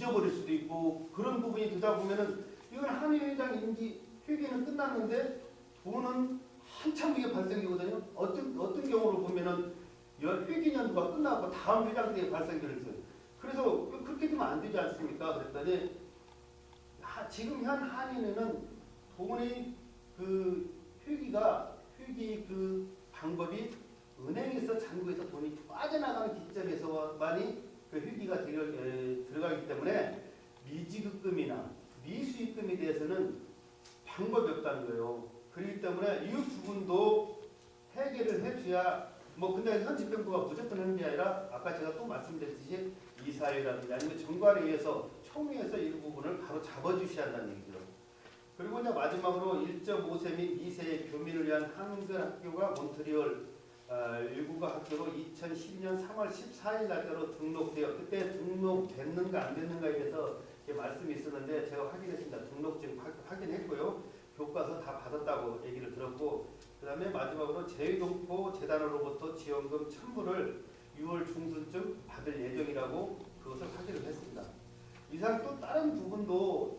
잊어버릴 수도 있고 그런 부분이 되다 보면은 이건 한의회장 임기 회계는 끝났는데 돈은 한참 뒤에 발생이거든요. 어떤 어떤 경우로 보면은 연 회기년도가 끝나고 다음 회장 때에 발생을 했어요. 그래서 그렇게 되면 안 되지 않습니까? 그랬더니 하- 지금 현 한인회는 돈이 그 회기가 회기 그 방법이 은행에서 잔고에서 돈이 빠져나가는 기점에서만이 그 회기가 들어, 에, 들어가기 때문에 미지급금이나 미수익금에 대해서는 방법이 없다는 거예요. 그렇기 때문에 이 부분도 해결을 해줘야 뭐 근데 현 집행부가 무조건 하는 게 아니라 아까 제가 또 말씀드렸듯이 이사회라든지 아니면 정관에 의해서 총회에서 이 부분을 바로 잡아주셔야 한다는 얘기죠. 그리고 이제 마지막으로 1.5세 및 2세의 교민을 위한 한글 학교가 몬트리올 어, 일국어 학교로 2012년 3월 14일 날짜로 등록되어 그때 등록됐는가 안 됐는가에 대해서 말씀이 있었는데 제가 확인했습니다. 등록증 확- 확인했고요. 교과서 다 받았다고 얘기를 들었고 그 다음에 마지막으로 제일동포 재단으로부터 지원금 1000불을 6월 중순쯤 받을 예정이라고 그것을 확인을 했습니다. 이상 또 다른 부분도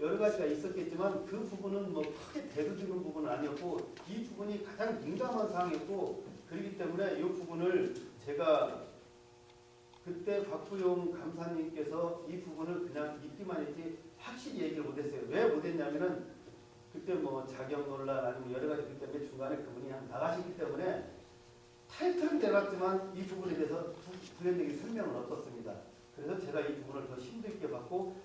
여러 가지가 있었겠지만 그 부분은 뭐 크게 대두되는 부분은 아니었고 이 부분이 가장 민감한 사항이었고 그렇기 때문에 이 부분을 제가 그때 박부용 감사님께서 이 부분을 그냥 믿기만 했지 확실히 얘기를 못했어요. 왜 못했냐면은 그때 뭐 자격 논란 아니면 여러 가지 그 때문에 중간에 그분이 한 나가셨기 때문에 타이틀은 내봤지만 이 부분에 대해서 부- 부연적인 설명은 없었습니다. 그래서 제가 이 부분을 더 힘들게 받고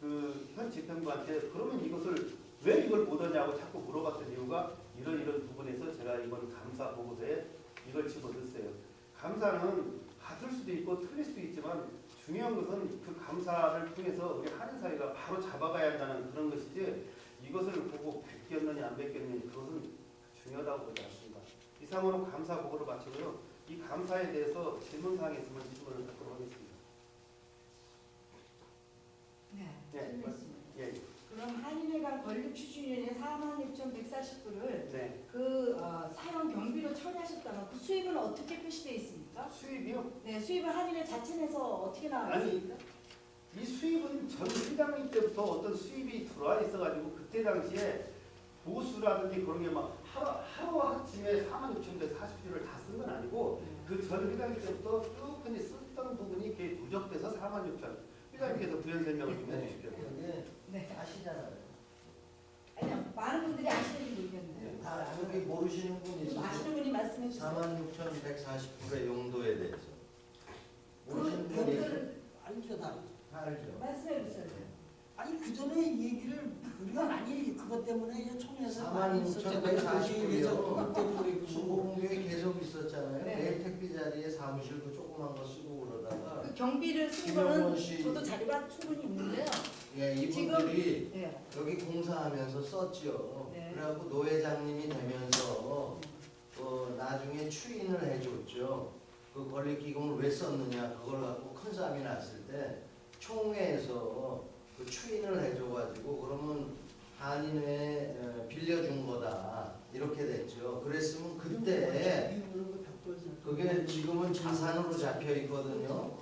그 현 집행부한테 그러면 이것을 왜 이걸 못하냐고 자꾸 물어봤던 이유가 이런 이런 부분에서 제가 이번 감사 보고서에 이걸 집어넣었어요. 감사는 같을 수도 있고 틀릴 수도 있지만 중요한 것은 그 감사를 통해서 우리 한인 사회가 바로 잡아가야 한다는 그런 것이지 이것을 보고 베꼈느냐 안 베꼈느냐 그것은 중요하다고 보지 않습니다. 이상으로 감사 보고를 마치고요. 이 감사에 대해서 질문 사항이 있으면 질문을 받도록 하겠습니다. 네, 네, 질문있습니다. 예, 그럼 한인회관 건립 추진 위원회 46,140불을 네. 그 어, 사용 경비로 처리하셨다면 그 수입은 어떻게 표시되어 있습니까? 수입이요? 네, 수입은 한인회 자체 내서 어떻게 있습니까? 이 수입은 전 회장님 때부터 어떤 수입이 들어와 있어가지고 그때 당시에 보수라든지 그런 게 막 하루, 하루 아침에 4만 6천 대 40주를 다 쓴 건 아니고 그 전 회장님 때부터 쭉 흔히 썼던 부분이 이렇게 누적돼서 4만 6천 회장님께서 부연 설명을 좀 해주십시오. 근데 네. 아시잖아요. 46,149의 용도에 대해서. 그 오신 그 분이 그 알죠 다 알죠. 말씀해 주세요. 네. 아니 그 전에 얘기를 우리가 많이 그것 때문에 총회에서 46,149의 그 중공공에 계속 있었잖아요. 네. 매일 택비 자리에 사무실도 조그만 거 쓰고 그러다가 그 경비를 쓴 거는 저도 자리가 충분히 있는데요. 예, 이분들이 지금, 네. 여기 공사하면서 썼죠. 네. 그래갖고 노회장님이 되면서 네. 어, 나중에 추인을 해줬죠. 그 권리기금을 왜 썼느냐 그걸 갖고 큰 싸움이 났을 때 총회에서 그 추인을 해줘가지고 그러면 한인회 어, 빌려준 거다 이렇게 됐죠. 그랬으면 그때 그게 지금은 자산으로 잡혀 있거든요.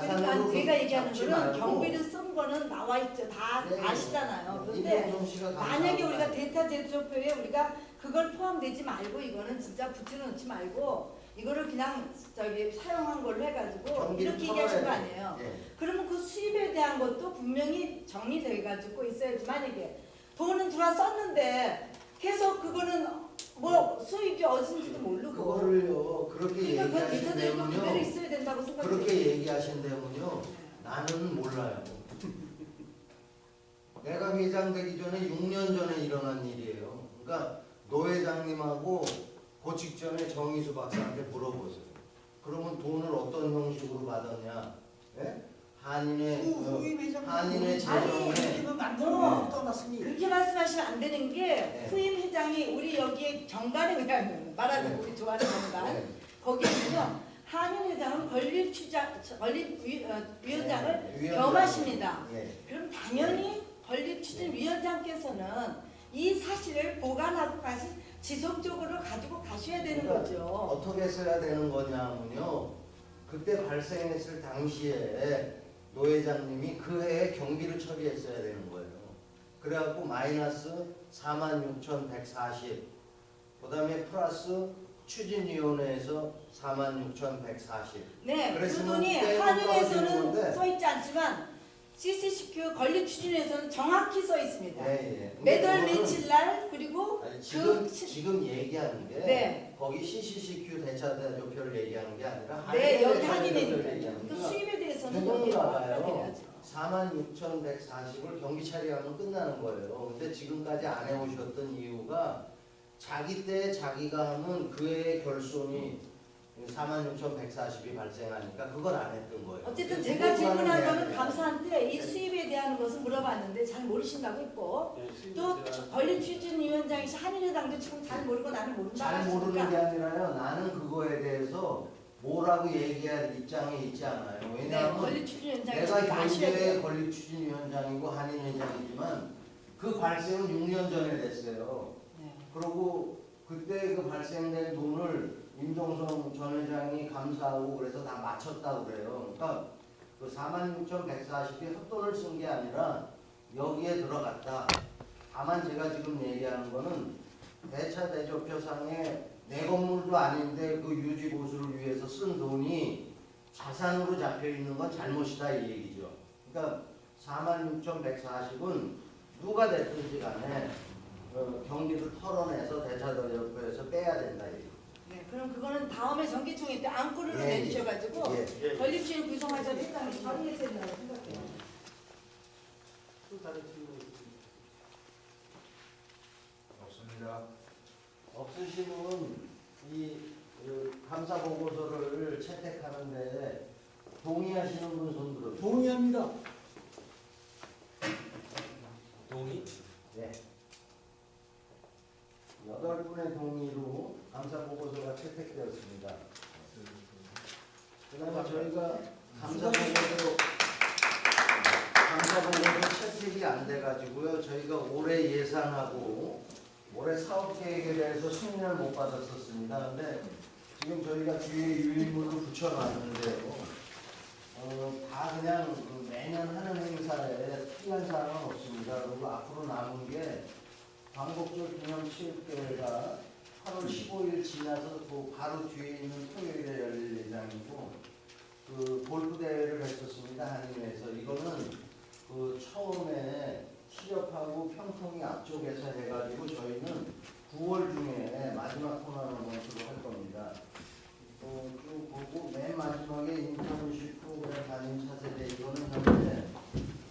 그러니까 제가 얘기하는 거는 경비를 쓴 거는 나와 있죠. 다 네. 아시잖아요. 그런데 임종성 씨가 만약에. 우리가 데이터 제조표에 우리가 그걸 포함되지 말고 이거는 진짜 붙여 놓지 말고 이거를 그냥 저기 사용한 걸로 해가지고 이렇게 얘기하신 거 아니에요. 예. 그러면 그 수입에 대한 것도 분명히 정리돼 가지고 있어야지 만약에 돈은 들어와 썼는데 계속 그거는 뭐 수입이 어딘지도 모르고. 그거를요 그렇게 그러니까 그 그대로 있어야 된다고 생각해요. 그렇게 얘기하신다면요 나는 몰라요. 내가 회장 되기 전에 6년 전에 일어난 일이에요. 그러니까 노 회장님하고 그 직전에 정희수 박사한테 물어보세요. 그러면 돈을 어떤 형식으로 받았냐? 예? 어, 재정에 기금 만들어 어. 떠났으니 그렇게 말씀하시면 안 되는 게 네. 후임 회장이 우리 여기에 정관에 의하면 말하는 네. 우리 좋아하는 정관 네. 거기에는요 한인 회장은 건립 추장 건립 위, 어, 네, 위원장. 겸하십니다. 예. 그럼 당연히 건립 추진 위원장께서는 이 사실을 보관하고 가시 지속적으로 가지고 가셔야 되는 그러니까 거죠. 어떻게 써야 되는 거냐면요. 그때 발생했을 당시에 노 회장님이 그 해에 경비를 처리했어야 되는 거예요. 그래갖고 마이너스 46,140. 그 다음에 플러스 추진위원회에서 46,140. 네, 그 돈이 떼고 떨어지는 한은에서는 건데. 써 있지 않지만 CCCQ 건립 추진에서는 정확히 써 있습니다. 예, 예. 매달 며칠 날 그리고 아니, 지금 그 시- 지금 얘기하는 게 네. 거기 CCCQ 대차 대조표를 얘기하는 게 아니라 네 여기 얘기하는 그. 수입에 대해 서는 누군가가요. 여기 확인해야죠. 46,140을 경기 처리하면 끝나는 거예요. 근데 지금까지 안 해오셨던 이유가 자기 때 자기가 하면 그의 결손이 46,140이 발생하니까 그걸 안 했던 거예요. 어쨌든 제가 질문한 거는. 감사한데 이 수입에 대한 것을 물어봤는데 잘 모르신다고 했고 또 건립 추진위원장이시 한인회당도 지금 잘 모르고 나는 모른다고 잘 모르는 게 하시니까 아니라요. 나는 그거에 대해서 뭐라고 얘기할 입장에 있지 않아요. 네, 왜냐하면 내가 지금 아셔야 경제 돼요. 건립추진위원장이고 한인회장이지만 그 발생은 6년 전에 됐어요. 네. 그리고 그때 그 발생된 돈을 임종성 전 회장이 감사하고 그래서 다 맞췄다고 그래요. 그러니까 그 46,140개 헛돈을 쓴 게 아니라 여기에 들어갔다. 다만 제가 지금 얘기하는 거는 대차 대조표상에 내 건물도 아닌데 그 유지 보수를 위해서 쓴 돈이 자산으로 잡혀 있는 건 잘못이다 이 얘기죠. 그러니까 46,140은 누가 됐든지 간에 어, 경기를 털어내서 대차 대조표에서 빼야 된다 이 얘기. 네, 그럼 그거는 다음에 정기총회 때 안구를 예, 내주셔가지고 예. 예. 건립추진 구성하셔서 일단 정리해야 된다고 생각해요. 또 다른 질문이 있습니다. 없습니다. 없으시면 이 그, 감사 보고서를 채택하는데 동의하시는 분 손들어. 동의합니다. 동의? 네. 여덟 분의 동의로 감사 보고서가 채택되었습니다. 그다음에 저희가 감사 보고서 감사 보고서 채택이 안 돼가지고요. 저희가 올해 예산하고 올해 사업 계획에 대해서 승인을 못 받았었습니다. 근데 지금 저희가 뒤에 유인물로 붙여놨는데요. 어, 다 그냥 그 매년 하는 행사에 특이한 사항은 없습니다. 그리고 앞으로 남은 게 광복절 기념 체육대회가 8월 15일 지나서 그 바로 뒤에 있는 토요일에 열릴 예정이고 그 골프 대회를 했었습니다 한인회에서 이거는 그 처음에 시렵하고 평통이 앞쪽에서 해가지고 저희는 9월 중에 마지막 토너먼트로 할 겁니다. 어, 쭉 보고 맨 마지막에 인터뷰식 프로그램 단임 차세대 이거는 현재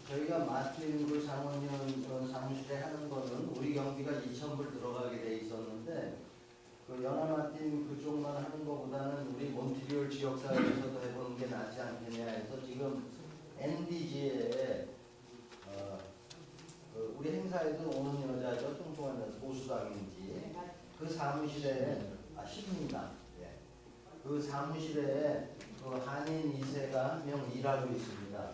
저희가 마틴 그 상원의원 사무실에 하는 거는 우리 경비가 2,000불 들어가게 돼 있었는데 그 연하마틴 그쪽만 하는 것보다는 우리 몬트리올 지역사회에서도 해보는 게 낫지 않겠냐 해서 지금 NDG에 어, 그 행사에도 오는 여자죠 뚱뚱한 여자 보수당인지 그 사무실에 아 신입니다. 예. 그 사무실에 그 한인 2세가 한 명 일하고 있습니다.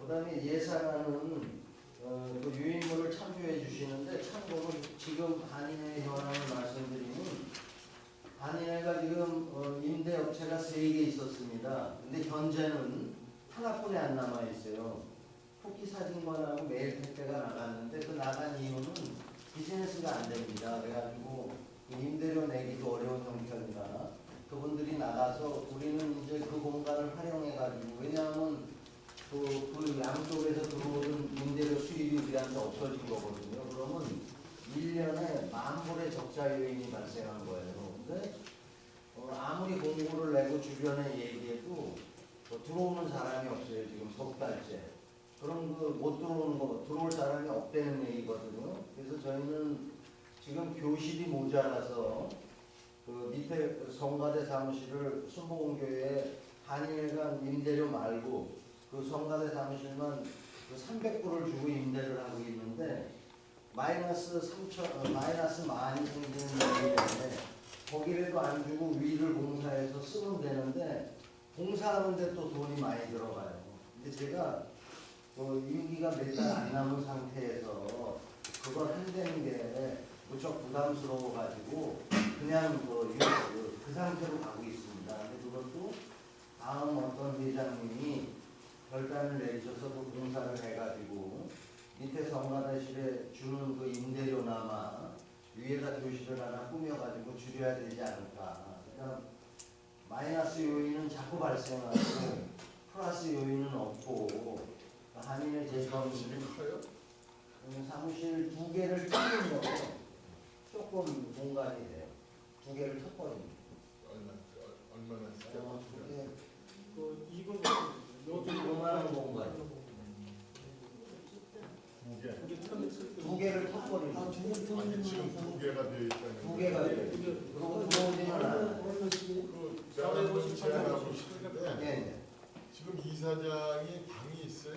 그다음에 예산안은 어, 그 유인물을 참조해 주시는데 참고로 지금 한인회 현황을 말씀드리면 한인회가 지금 어, 임대업체가 세 개 있었습니다. 근데 현재는 하나뿐이 안 남아 있어요. 토끼 사진관하고 매일 택배가 나갔는데 그 나간 이유는 비즈니스가 안 됩니다. 그래가지고 그 임대료 내기도 어려운 형편이라 그분들이 나가서 우리는 이제 그 공간을 활용해가지고 왜냐하면 그, 그 양쪽에서 들어오는 임대료 수입이 우리한테 없어진 거거든요. 그러면 1년에 만 불의 적자 요인이 발생한 거예요. 근데 어, 아무리 공고를 내고 주변에 얘기해도 뭐 들어오는 사람이 없어요. 지금 석 달째. 그럼 그못 들어오는 거, 들어올 사람이 없다는 얘기거든요. 그래서 저희는 지금 교실이 모자라서 그 밑에 성가대 사무실을 순복음교회 한인회관 임대료 말고 그 성가대 사무실만 그 300불을 주고 임대를 하고 있는데 마이너스 3천 어, 마이너스 많이 생기는 때문에 거기라도 안 주고 위를 공사해서 쓰면 되는데 공사하는데 또 돈이 많이 들어가요. 근데 제가 그 임기가 몇 달 안 남은 상태에서 그걸 한다는 게 무척 부담스러워 가지고 그냥 그, 유- 그, 그 상태로 가고 있습니다. 근데 그것도 다음 어떤 회장님이 결단을 내리셔서 그 공사를 해가지고 밑에 성가대실에 주는 그 임대료나마 위에다 교실을 하나 꾸며가지고 줄여야 되지 않을까. 그러니까 마이너스 요인은 자꾸 발생하고 플러스 요인은 없고 한인의 재정 커요? 음, 사무실 두 개를 뜯는 거 조금 공간이 돼요. 두 개를 턱버립니다. 얼마 얼마나 어, 두 개, 그 이거 요만한 공간. 두 개. 두 개를 턱버립니다. 아, 지금 두 개가 되어 있다는 두 개가 돼요. 그리고 들어오지는 않아요. 그 한번 제안하고 싶은데 예, 예. 지금 이사장이 방이 있어요?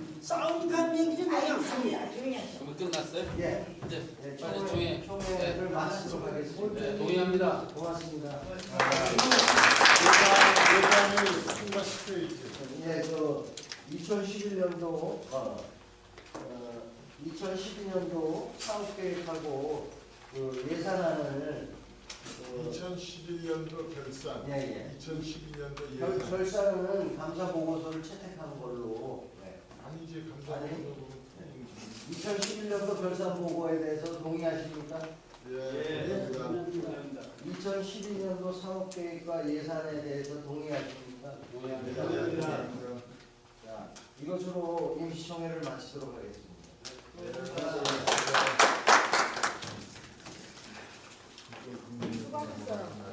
싸움 간 얘기 좀 아니, 그냥 조용히 해, 조용히 하셔. 그러면 끝났어요? 예. 이제 예, 빨리 총회, 총회. 총회를 마치도록 하겠습니다. 네, 동의합니다. 고맙습니다. 예산을 통과시켜야지. 예, 그 2011년도 어, 어 2012년도 사업 계획하고 그 예산안을 그, 2011년도 결산, 예, 예. 2012년도 결, 예산. 결산은 감사 보고서를 채택한 걸로 네. 아니지 감사합니다. 2011년도 결산 보고에 대해서 동의하십니까? 예, 감사합니다. 2012년도 사업 계획과 예산에 대해서 동의하십니까? 동의합니다. 감사합니다. 자, 이것으로 임시총회를 마치도록 하겠습니다. 누가 됐어? 난